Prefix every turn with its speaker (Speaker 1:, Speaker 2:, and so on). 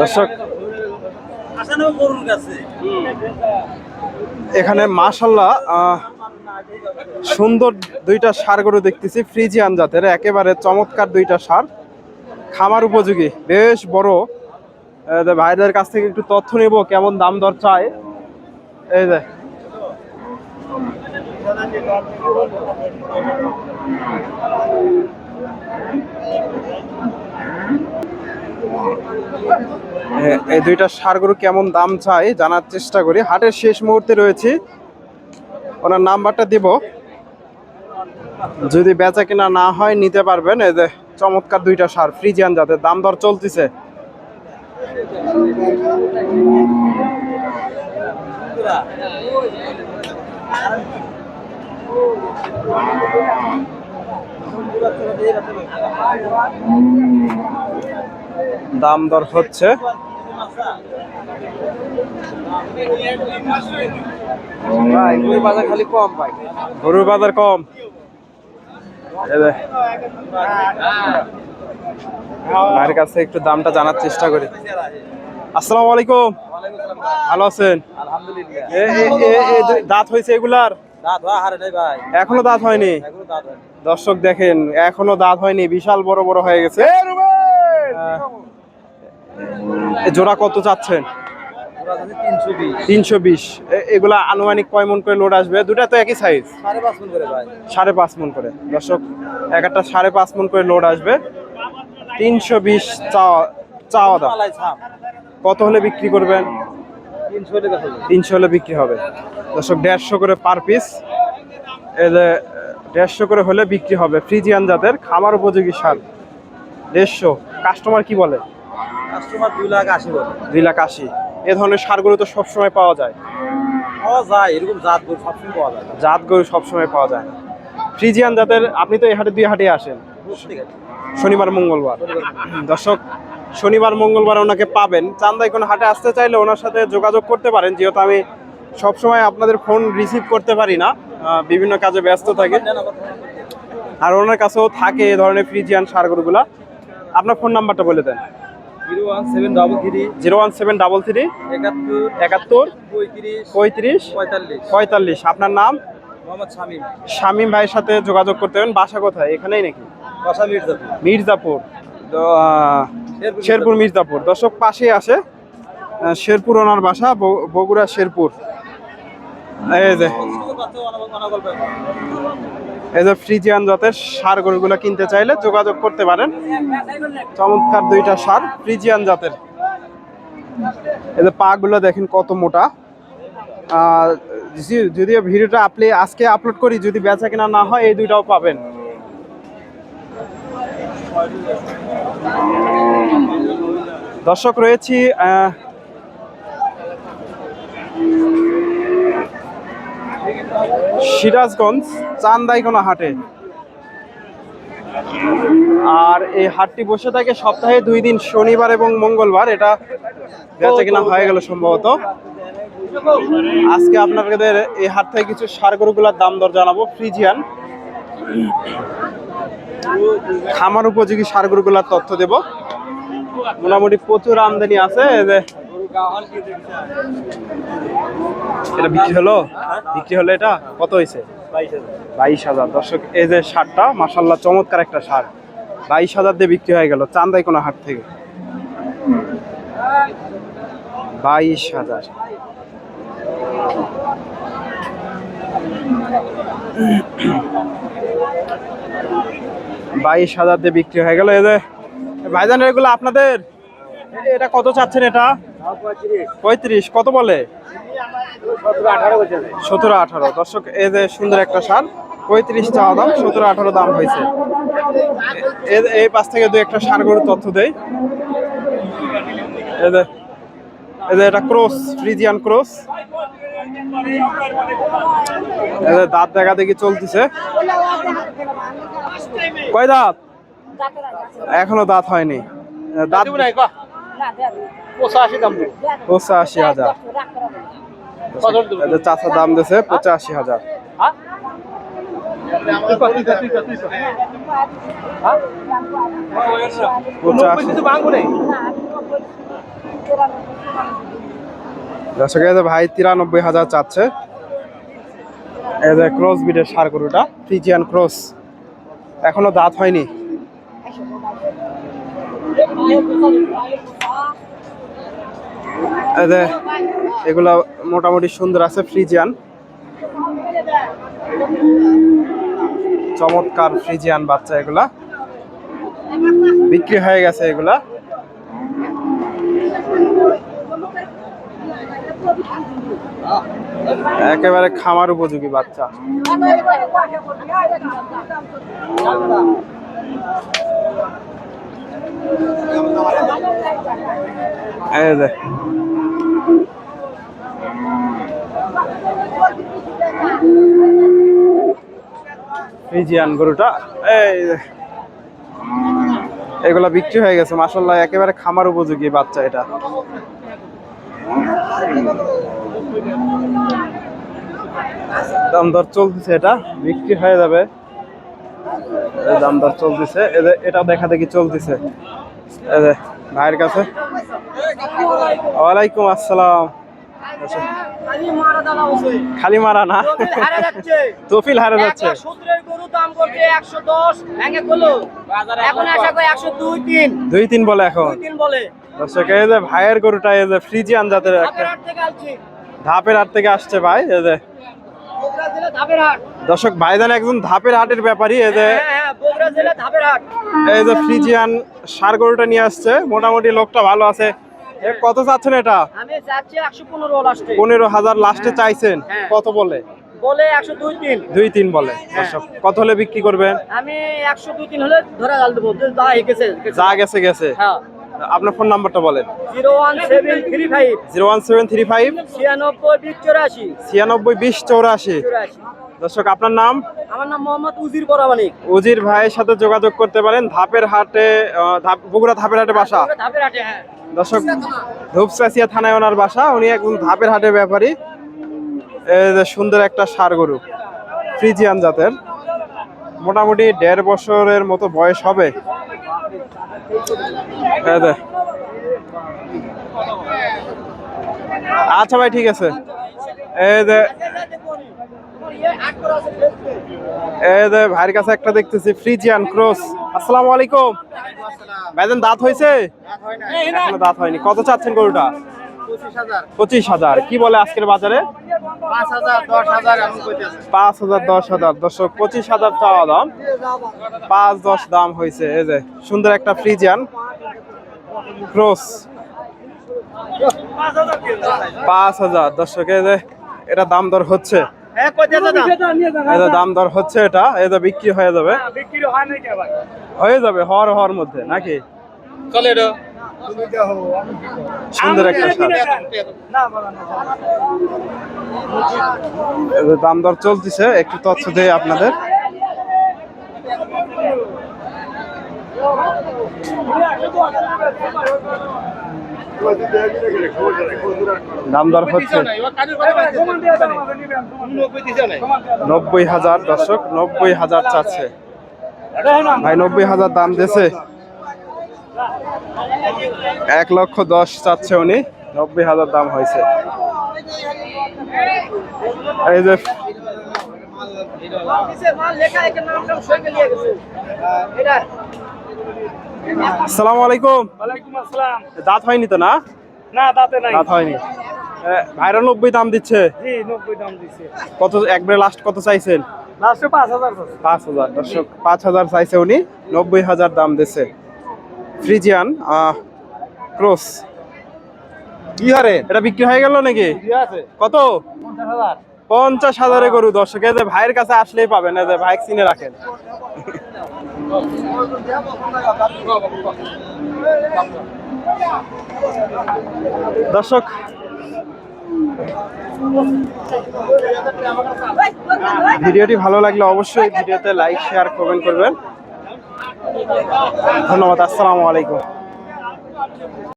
Speaker 1: দর্শক, এখানে মাশাল্লাহ সুন্দর দুইটা সার গরু দেখতেছি, ফ্রিজিয়ান জাতের, একেবারে চমৎকার দুইটা সার। খামার উপযোগী, বেশ বড়। ভাইদের কাছ থেকে একটু তথ্য নেব, কেমন দাম দর চায়। এই যে। এ- এই দুইটা সার গরু কেমন দাম চাই জানার চেষ্টা করি। হাটের শেষ মুহূর্তে রয়েছি। ওনার নাম্বারটা দিব। যদি বেচা কিনা না হয় নিতে পারবেন। এই যে চমৎকার দুইটা সার, ফ্রিজিয়ান যাতে দাম দর চলতেছে। দাম দর হচ্ছে।
Speaker 2: ভাই ওই বাজার খালি কম ভাই।
Speaker 1: গরুর বাজার কম। ভাইয়ের কাছে একটু দামটা জানার চেষ্টা করি। আসসালামু আলাইকুম। ভালো আছেন? দাঁত হয়েছে এগুলার? এখনও দাঁত হয়নি?
Speaker 2: হয়
Speaker 1: দর্শক দেখেন এখনও দাঁত হয়নি বিশাল বড় বড় হয়ে গেছে। জোড়া কত চাচ্ছেন?
Speaker 2: তিনশো বিশ।
Speaker 1: এগুলা আনুমানিক কয় মন করে লোড আসবে? দুটা তো একই সাইজ
Speaker 2: সাড়ে পাঁচ মন করে
Speaker 1: দর্শক এক একটা সাড়ে পাঁচ মন করে লোড আসবে। তিনশো বিশ চাওয়া চাওয়া দাম। কত হলে বিক্রি করবেন?
Speaker 2: তিনশো
Speaker 1: হলে বিক্রি হবে। দর্শক দেড়শো করে পার পিস দেড়শো করে হলে বিক্রি হবে। ফ্রিজিয়ান জাতের খামার উপযোগী সার। দেড়শো। কাস্টমার কি বলে?
Speaker 2: কাস্টমার দুই লাখ আশি বলে।
Speaker 1: দুই লাখ আশি। এ ধরনের সারগুলো তো সবসময় পাওয়া যায়।
Speaker 2: পাওয়া যায় এরকম জাত বই সবসময় পাওয়া যায়
Speaker 1: জাত গরু সবসময় পাওয়া যায় ফ্রিজিয়ান জাতের আপনি তো এই হাটে দুই হাটে আসেন। শনিবার মঙ্গলবার। দর্শক শনিবার মঙ্গলবার ওনাকে পাবেন। চান্দাই কোনো হাটে আসতে চাইলে ওনার সাথে যোগাযোগ করতে পারেন যেহেতু আমি সবসময় আপনাদের ফোন রিসিভ করতে পারি না। বিভিন্ন কাজে ব্যস্ত থাকি। আর ওনার কাছেও থাকে এই ধরনের ফ্রিজিয়ান সারগরগুলা আপনার ফোন নাম্বারটা বলে দেন।
Speaker 2: Zero one seven double three
Speaker 1: zero one seven double three
Speaker 2: একাত্তর
Speaker 1: একাত্তর
Speaker 2: পঁয়ত্রিশ
Speaker 1: পঁয়ত্রিশ
Speaker 2: পঁয়তাল্লিশ।
Speaker 1: পঁয়তাল্লিশ। আপনার নাম?
Speaker 2: মোহাম্মদ শামীম।
Speaker 1: শামীম ভাইয়ের সাথে যোগাযোগ করতে পারেন। বাসা কোথায়? এখানেই নাকি?
Speaker 2: বাসা মির্জাপুর।
Speaker 1: শেরপুর মির্জাপুর। দর্শক পাশে আসে শেরপুর ওনার বাসা বগ- বগুড়া শেরপুর। এই যে। এই যে ফ্রিজিয়ান জাতের সার গরুগুলো কিনতে চাইলে যোগাযোগ করতে পারেন। চমৎকার দুইটা সার, ফ্রিজিয়ান জাতের। এই যে পা গুলো দেখেন কত মোটা। যদিও ভিডিওটা আপনি আজকে আপলোড করি, যদি বেচা কেনা না হয়, এই দুইটাও পাবেন। দর্শক, রয়েছি সিরাজগঞ্জ, চান্দাইকোনা হাটে। আর এই হাটটি বসে থাকে সপ্তাহে দুই দিন, শনিবার এবং মঙ্গলবার। এটা বেচা কিনা হয়ে গেল সম্ভবত। আজকে আপনাদের এই হাট থেকে কিছু সার গরুগুলার দাম দর জানাব। ফ্রিজিয়ান। খামার উপযোগী সার গরুগুলার তথ্য দেব। মোটামুটি প্রচুর আমদানি আছে। যে এটা বিক্রি হলো? বিক্রি হলো এটা কত হয়েছে বাইশ হাজার। দর্শক, এই যে সারটা মাসাল্লাহ চমৎকার একটা সার। বাইশ হাজার দিয়ে বিক্রি হয়ে গেল চান্দাই কোনো হাট থেকে। বাইশ হাজার। বাইশ হাজার দিয়ে বিক্রি হয়ে গেল। এই যে ভাইজান, এগুলো আপনাদের? এটা কত চাচ্ছেন এটা? পঁয়ত্রিশ। কত বলে? সতেরো আঠারো। দর্শক এই যে সুন্দর একটা সার। পঁয়ত্রিশ চাওয়া দাম সতেরো আঠারো দাম হয়েছে। এ- এই পাশ থেকে দু একটা সার গরুর তথ্য দেয় এটা ক্রস ফ্রিজিয়ান ক্রস। দাঁত দেখা দেখি চলতেছে। কয় দাঁত? এখনও দাঁত হয়নি। দাঁত পঁচাশি হাজার। এই যে চাষা দাম দিয়েছে পঁচাশি হাজার। পঁচাশি। দর্শক ভাই তিরানব্বই হাজার চাচ্ছে। ক্রস বিটের সার গরুটা ফ্রিজিয়ান ক্রস এখনও দাঁত হয়নি। এগুলা মোটামুটি সুন্দর আছে, ফ্রিজিয়ান। চমৎকার ফ্রিজিয়ান বাচ্চা এগুলা। বিক্রি হয়ে গেছে এগুলা। একেবারে খামার উপযোগী বাচ্চা। এই যে। ফ্রিজিয়ান গরুটা, এই। এগুলা বিক্রি হয়ে গেছে মাসাল্লাহ একেবারে খামার উপযোগী বাচ্চা এটা। দাম দর চলতেছে এটা, বিক্রি হয়ে যাবে। দাম দর চলতেছে। এদের এটা দেখা দেখি চলতেছে। এই যে ভাইয়ের কাছে। ওয়ালাইকুম আসসালাম। খালি মারা না? তফিল হারা যাচ্ছে।
Speaker 3: দুই তিন।
Speaker 1: বলে এখন।
Speaker 3: দুই
Speaker 1: দর্শক এই যে ভাইয়ের গরুটা এই যে ফ্রিজিয়ান জাতের
Speaker 3: ধাপের হাট থেকে আনছি
Speaker 1: ধাপের হাট থেকে আসছে ভাই এই যে।
Speaker 3: ধাপের হাট।
Speaker 1: দর্শক ভাইজান একজন ধাপের হাটের ব্যাপারই এই যে
Speaker 3: হ্যাঁ হ্যাঁ
Speaker 1: এই যে ফ্রিজিয়ান সার গরুটা নিয়ে আসছে মোটামুটি লোকটা ভালো আছে। কত চাচ্ছেন এটা?
Speaker 3: পনেরো
Speaker 1: হাজার লাস্টে চাইছেন।
Speaker 3: হ্যাঁ।
Speaker 1: কত বলে?
Speaker 3: বলে একশো দুই তিন।
Speaker 1: দুই তিন বলে। কত হলে বিক্রি করবেন?
Speaker 3: আমি একশো দুই তিন হলে ধরে গাল দেবো যা গেছে
Speaker 1: গেছে।
Speaker 3: হ্যাঁ।
Speaker 1: আপনার ফোন নাম্বারটা বলেন।
Speaker 3: Zero one seven three five.
Speaker 1: Zero one seven three five.
Speaker 3: ছিয়ানব্বই বিশ চৌরাশি।
Speaker 1: ছিয়ানব্বই বিশ চৌরাশি। দর্শক আপনার নাম?
Speaker 3: আমার নাম মোহাম্মদ উজির বরামানিক
Speaker 1: উজির ভাইয়ের সাথে যোগাযোগ করতে পারেন ধাপের হাটে বগুড়া ধাপের হাটে বাসা।
Speaker 3: ধাপের হাটে হ্যাঁ।
Speaker 1: দর্শক ধূপচাচিয়া থানায় ওনার বাসা উনি একজন ধাপের হাটের ব্যাপারী। সুন্দর একটা সার গরু ফ্রিজিয়ান জাতের। মোটামুটি দেড় বছরের মতো বয়স হবে। আচ্ছা ভাই ঠিক আছে। এই যে এই যে ভাইয়ের কাছে একটা দেখতেছি ফ্রিজিয়ান ক্রস আসসালামু আলাইকুম। ভাইজান, দাঁত হয়েছে? দাঁত হয়নি। কত চাচ্ছেন গরুটা? পঁচিশ হাজার। কি বলে আজকের বাজারে?
Speaker 3: পাঁচ হাজার, দশ হাজার।
Speaker 1: দর্শক, পঁচিশ হাজার চাওয়া দাম। পাঁচ, দশ দাম হয়েছে। এই যে, সুন্দর একটা ফ্রিজিয়ান ক্রস পাঁচ হাজার। দর্শক, এই যে, এটা দাম দর হচ্ছে।
Speaker 3: হ্যাঁ কইতেছে দাম?
Speaker 1: দর হচ্ছে এটা যে বিক্রি হয়ে যাবে।
Speaker 3: বিক্রি হয় নাই কে ভাই
Speaker 1: হয়ে যাবে হওয়ার হওয়ার মধ্যে নাকি? সুন্দর একটা যে দাম দর চলতেছে একটু তথ্য দেই আপনাদের। দাম দর হচ্ছে নব্বই হাজার দর্শক নব্বই হাজার চাচ্ছে। ভাই নব্বই হাজার দাম দিয়েছে। এক লক্ষ দশ চাচ্ছে উনি নব্বই হাজার দাম হয়েছে। এই যে
Speaker 3: মাল লেখা একে নাম টাম সঙ্গে নিয়ে গেছে। এটা
Speaker 1: আসসালামু আলাইকুম।
Speaker 3: ওয়ালাইকুম আসসালাম।
Speaker 1: দাঁত হয়নি তো না?
Speaker 3: না দাঁতে নাই।
Speaker 1: দাঁত হয়নি। ভাইরা নব্বই দাম দিচ্ছে।
Speaker 3: জি নব্বই দাম দিছে
Speaker 1: কত একবারে লাস্ট কত চাইছেন?
Speaker 3: লাস্টে পাঁচ হাজার
Speaker 1: পাঁচ হাজার দর্শক পাঁচ হাজার চাইছে উনি নব্বই হাজার দাম দিচ্ছে। Friesian cross. কি হারে? এটা বিক্রি হয়ে গেল নাকি? কত?
Speaker 3: পঞ্চাশ হাজার।
Speaker 1: পঞ্চাশ হাজারে গরু দর্শক এই যে ভাইয়ের কাছে আসলেই পাবেন এই যে ভাই চিনে রাখেন। দর্শক ভিডিওটি ভালো লাগলে অবশ্যই ভিডিওতে লাইক শেয়ার কমেন্ট করবেন। ধন্যবাদ আসসালামু আলাইকুম।